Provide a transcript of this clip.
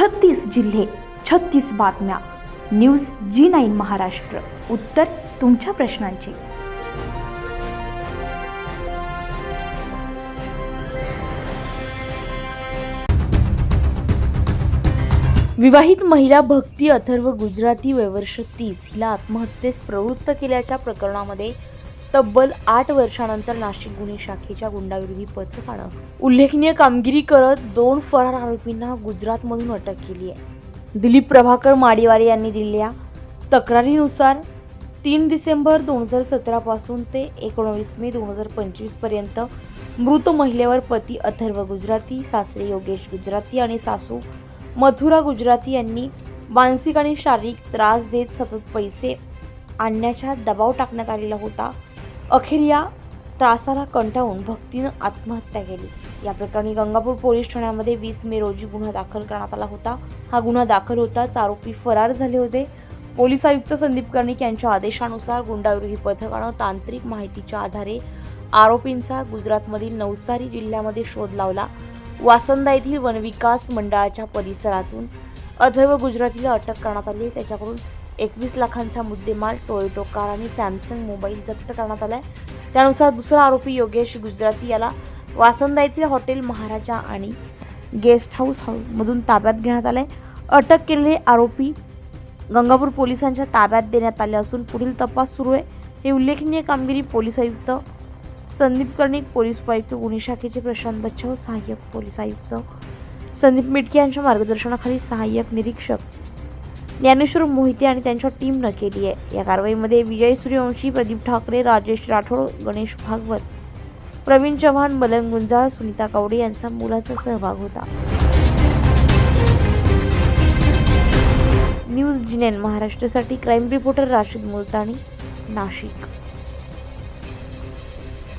छत्तीस जिल्हे छत्तीस बातम्या. News G nine Maharashtra. उत्तर तुमच्या प्रश्नांची. विवाहित महिला भक्ती अथर्व गुजराती वयवर्ष तीस हिला आत्महत्येस प्रवृत्त केल्याच्या प्रकरणामध्ये तब्बल आठ वर्षानंतर नाशिक गुन्हे शाखेच्या गुंडाविरोधी पथकानं उल्लेखनीय कामगिरी करत दोन फरार आरोपींना गुजरातमधून अटक केली आहे. दिलीप प्रभाकर माडिवारी यांनी दिलेल्या तक्रारीनुसार तीन डिसेंबर दोन हजार सतरापासून ते एकोणवीस मे दोन हजार पंचवीसपर्यंत मृत महिलेवर पती अथर्व गुजराती सासरे योगेश गुजराती आणि सासू मथुरा गुजराती यांनी मानसिक आणि शारीरिक त्रास देत सतत पैसे आणण्याचा दबाव टाकण्यात आलेला होता. अखेर या त्रासाला कंटाळून भक्तीनं आत्महत्या केली. या प्रकरणी गंगापूर पोलीस ठाण्यामध्ये वीस मे रोजी गुन्हा दाखल करण्यात आला होता. हा गुन्हा दाखल होताच आरोपी फरार झाले होते. पोलीस आयुक्त संदीप कर्णिक यांच्या आदेशानुसार गुंडाविरोधी पथकानं तांत्रिक माहितीच्या आधारे आरोपींचा गुजरातमधील नवसारी जिल्ह्यामध्ये शोध लावला. वासंदा येथील वनविकास मंडळाच्या परिसरातून अथर्व गुजरातीला अटक करण्यात आली त्याच्याकडून एकवीस लाखांचा मुद्देमाल टोयोटो कार आणि सॅमसंग मोबाईल जप्त करण्यात आलाय. त्यानुसार दुसरा आरोपी योगेश गुजराती याला वासंदा येथील हॉटेल महाराजा आणि गेस्ट हाऊस मधून ताब्यात घेण्यात आलाय. अटक केलेले आरोपी गंगापूर पोलिसांच्या ताब्यात देण्यात आले असून पुढील तपास सुरू आहे. हे उल्लेखनीय कामगिरी पोलीस आयुक्त संदीप कर्णिक पोलीस उपायुक्त गुन्हे शाखेचे प्रशांत बच्चाव सहाय्यक पोलीस आयुक्त संदीप मिटके यांच्या मार्गदर्शनाखाली सहाय्यक निरीक्षक ज्ञानेश्वर मोहिते आणि त्यांच्या टीमनं केली आहे. या कारवाईमध्ये विजय सूर्यवंशी प्रदीप ठाकरे राजेश राठोड गणेश भागवत प्रवीण चव्हाण मलंग गुंजाळ सुनीता कावडे यांचा मुलाचा सहभाग होता. न्यूज जिनेन महाराष्ट्रासाठी क्राईम रिपोर्टर राशीद मुलतानी नाशिक.